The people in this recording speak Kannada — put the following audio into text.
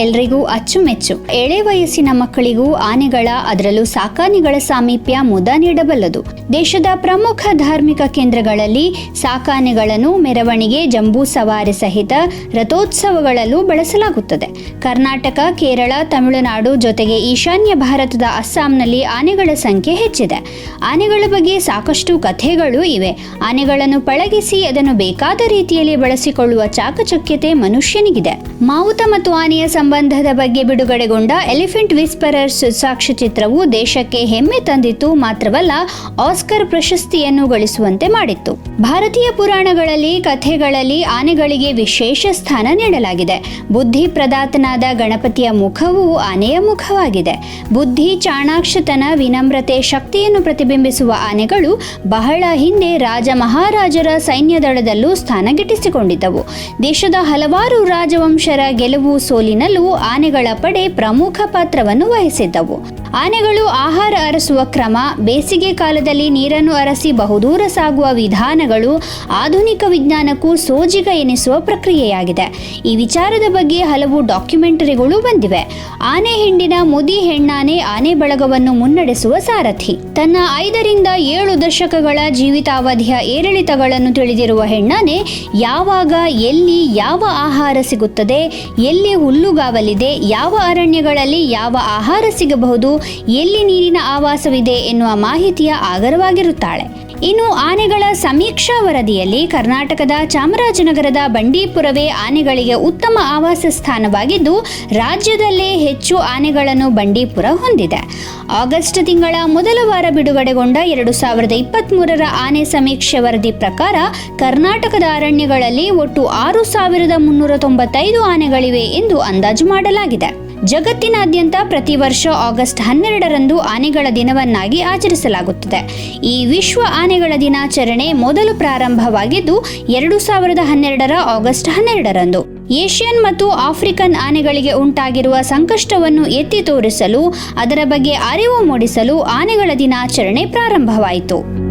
ಎಲ್ರಿಗೂ ಅಚ್ಚುಮೆಚ್ಚು. ಎಳೆ ವಯಸ್ಸಿನ ಮಕ್ಕಳಿಗೂ ಆನೆಗಳ ಅದರಲ್ಲೂ ಸಾಕಾನೆಗಳ ಸಾಮೀಪ್ಯ ಮುದ ನೀಡಬಲ್ಲದು. ದೇಶದ ಪ್ರಮುಖ ಧಾರ್ಮಿಕ ಕೇಂದ್ರಗಳಲ್ಲಿ ಸಾಕಾನೆಗಳನ್ನು ಮೆರವಣಿಗೆ, ಜಂಬೂ ಸವಾರಿ ಸಹಿತ ರಥೋತ್ಸವಗಳಲ್ಲೂ ಬಳಸಲಾಗುತ್ತದೆ. ಕರ್ನಾಟಕ, ಕೇರಳ, ತಮಿಳುನಾಡು ಜೊತೆಗೆ ಈಶಾನ್ಯ ಭಾರತದ ಅಸ್ಸಾಂನಲ್ಲಿ ಆನೆಗಳ ಸಂಖ್ಯೆ ಹೆಚ್ಚಿದೆ. ಆನೆಗಳ ಬಗ್ಗೆ ಸಾಕಷ್ಟು ಕಥೆಗಳು ಇವೆ. ಆನೆಗಳನ್ನು ಪಳಗಿಸಿ ಅದನ್ನು ಬೇಕಾದ ರೀತಿಯಲ್ಲಿ ಬಳಸಿಕೊಳ್ಳುವ ಚಾಕಚಕ್ಯತೆ ಮನುಷ್ಯನಿಗಿದೆ. ಮಾವುತ ಮತ್ತು ಆನೆಯ ಸಂಬಂಧದ ಬಗ್ಗೆ ಬಿಡುಗಡೆಗೊಂಡ ಎಲಿಫೆಂಟ್ ವಿಸ್ಪರರ್ಸ್ ಸಾಕ್ಷ್ಯಚಿತ್ರವು ದೇಶಕ್ಕೆ ಹೆಮ್ಮೆ ತಂದಿತು ಮಾತ್ರವಲ್ಲ ಆಸ್ಕರ್ ಪ್ರಶಸ್ತಿಯನ್ನು ಗಳಿಸುವಂತೆ ಮಾಡಿತ್ತು. ಭಾರತೀಯ ಪುರಾಣಗಳಲ್ಲಿ, ಕಥೆಗಳಲ್ಲಿ ಆನೆಗಳಿಗೆ ವಿಶೇಷ ಸ್ಥಾನ ನೀಡಲಾಗಿದೆ. ಬುದ್ಧಿ ಪ್ರದಾತನಾದ ಗಣಪತಿಯ ಮುಖವು ಆನೆಯ ಮುಖವಾಗಿದೆ. ಬುದ್ಧಿ, ಚಾಣಾಕ್ಷತನ, ವಿನಮ್ರತೆ, ಶಕ್ತಿಯನ್ನು ಪ್ರತಿಬಿಂಬಿಸುವ ಆನೆಗಳು ಬಹಳ ಹಿಂದೆ ರಾಜ ಮಹಾರಾಜರ ಸೈನ್ಯದಳದಲ್ಲೂ ಸ್ಥಾನ ಗಿಟ್ಟಿಸಿಕೊಂಡಿದ್ದವು ದೇಶದ ಹಲವಾರು ರಾಜವಂಶರ ಗೆಲುವು ಸೋಲಿನಲ್ಲೂ ಆನೆಗಳ ಪಡೆ ಪ್ರಮುಖ ಪಾತ್ರವನ್ನು ವಹಿಸಿದ್ದವು. ಆನೆಗಳು ಆಹಾರ ಅರಸುವ ಕ್ರಮ, ಬೇಸಿಗೆ ಕಾಲದಲ್ಲಿ ನೀರನ್ನು ಅರಸಿ ಬಹುದೂರ ಸಾಗುವ ವಿಧಾನಗಳು, ಆಧುನಿಕ ವಿಜ್ಞಾನಕ್ಕೂ ಸೋಜಿಗ ಎನಿಸುವ ಪ್ರಕ್ರಿಯೆಯಾಗಿದೆ. ಈ ವಿಚಾರದ ಬಗ್ಗೆ ಹಲವು ಡಾಕ್ಯುಮೆಂಟರಿಗಳು ಬಂದಿವೆ. ಆನೆ ಹಿಂಡಿನ ಮುದಿ ಹೆಣ್ಣಾನೆ ಆನೆ ಬಳಗವನ್ನು ಮುನ್ನಡೆಸುವ ಸಾರಥಿ. ತನ್ನ ಐದರಿಂದ ಏಳು ದಶಕಗಳ ಜೀವಿತಾವಧಿಯ ಏರಿಳಿತಗಳನ್ನು ತಿಳಿದಿರುವ ಹೆಣ್ಣಾನೆ ಯಾವಾಗ, ಎಲ್ಲಿ, ಯಾವ ಆಹಾರ ಸಿಗುತ್ತದೆ, ಎಲ್ಲಿ ಹುಲ್ಲುಗಾವಲಿದೆ ಯಾವ ಅರಣ್ಯಗಳಲ್ಲಿ ಯಾವ ಆಹಾರ ಸಿಗಬಹುದು ಎಲ್ಲಿ ನೀರಿನ ಆವಾಸವಿದೆ ಎನ್ನುವ ಮಾಹಿತಿಯ ಆಗರವಾಗಿರುತ್ತಾಳೆ. ಇನ್ನು ಆನೆಗಳ ಸಮೀಕ್ಷಾ ವರದಿಯಲ್ಲಿ ಕರ್ನಾಟಕದ ಚಾಮರಾಜನಗರದ ಬಂಡೀಪುರವೇ ಆನೆಗಳಿಗೆ ಉತ್ತಮ ಆವಾಸ ಸ್ಥಾನವಾಗಿದ್ದು, ರಾಜ್ಯದಲ್ಲೇ ಹೆಚ್ಚು ಆನೆಗಳನ್ನು ಬಂಡೀಪುರ ಹೊಂದಿದೆ. ಆಗಸ್ಟ್ ತಿಂಗಳ ಮೊದಲ ವಾರ ಬಿಡುಗಡೆಗೊಂಡ ಎರಡು ಸಾವಿರದ ಇಪ್ಪತ್ತ್ಮೂರರ ಆನೆ ಸಮೀಕ್ಷೆ ವರದಿ ಪ್ರಕಾರ, ಕರ್ನಾಟಕದ ಅರಣ್ಯಗಳಲ್ಲಿ ಒಟ್ಟು ಆರು ಸಾವಿರದ ಮುನ್ನೂರ ತೊಂಬತ್ತೈದು ಆನೆಗಳಿವೆ ಎಂದು ಅಂದಾಜು ಮಾಡಲಾಗಿದೆ. ಜಗತ್ತಿನಾದ್ಯಂತ ಪ್ರತಿ ವರ್ಷ ಆಗಸ್ಟ್ ಹನ್ನೆರಡರಂದು ಆನೆಗಳ ದಿನವನ್ನಾಗಿ ಆಚರಿಸಲಾಗುತ್ತದೆ. ಈ ವಿಶ್ವ ಆನೆಗಳ ದಿನಾಚರಣೆ ಮೊದಲು ಪ್ರಾರಂಭವಾಗಿದ್ದು, ಎರಡು ಸಾವಿರದ ಹನ್ನೆರಡರ ಆಗಸ್ಟ್ ಹನ್ನೆರಡರಂದು. ಏಷ್ಯನ್ ಮತ್ತು ಆಫ್ರಿಕನ್ ಆನೆಗಳಿಗೆ ಉಂಟಾಗಿರುವ ಸಂಕಷ್ಟವನ್ನು ಎತ್ತಿ ತೋರಿಸಲು, ಅದರ ಬಗ್ಗೆ ಅರಿವು ಮೂಡಿಸಲು ಆನೆಗಳ ದಿನಾಚರಣೆ ಪ್ರಾರಂಭವಾಯಿತು.